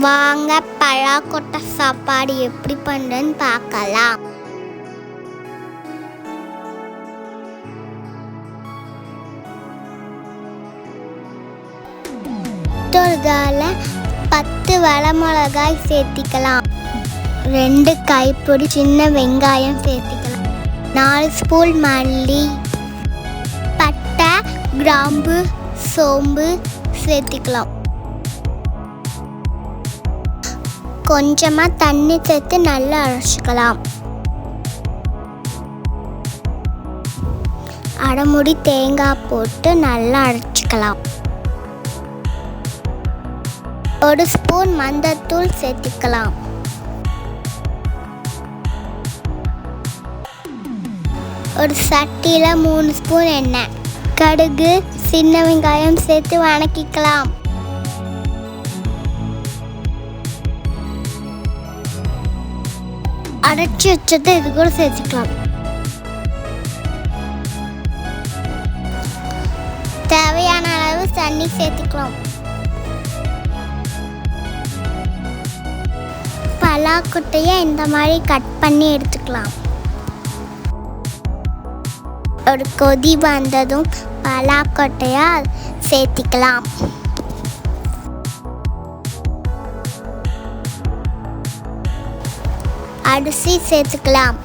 வாங்க பழாக்கொட்டை சாப்பாடு எப்படி பண்ணுறேன்னு பார்க்கலாம். தொழுதால பத்து வரமிளகாய் சேர்த்திக்கலாம். ரெண்டு கைப்பொடி சின்ன வெங்காயம் சேர்த்திக்கலாம். நாலு ஸ்பூன் மல்லி பட்டை கிராம்பு சோம்பு சேர்த்திக்கலாம். கொஞ்சமாக தண்ணி சேர்த்து நல்லா அரைச்சிக்கலாம். அரைமுடி தேங்காய் போட்டு நல்லா அரைச்சிக்கலாம். ஒரு ஸ்பூன் மஞ்சத்தூள் சேர்த்துக்கலாம். ஒரு சட்டியில் மூணு ஸ்பூன் எண்ணெய். கடுகு சின்ன வெங்காயம் சேர்த்து வணக்கிக்கலாம். அரைச்சி வச்சதை இது கூட சேர்த்துக்கலாம். தேவையான அளவு தண்ணி சேர்த்துக்கலாம். பலாக்குட்டையை இந்த மாதிரி கட் பண்ணி எடுத்துக்கலாம். ஒரு கொதி வந்ததும் பலாக்கொட்டையா சேர்த்திக்கலாம். அரிசி சேர்த்துக்கலாம்.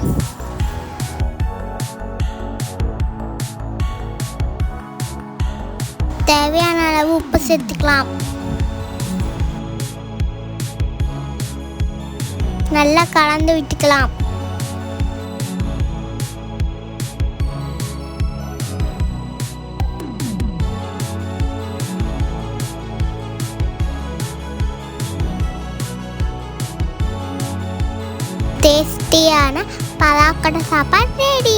தேவையான அளவு உப்பு சேர்த்துக்கலாம். நல்லா கலந்து விட்டுக்கலாம். ടേസ്റ്റിയാണ് പലാക്കട സാപ്പാൻ റെഡി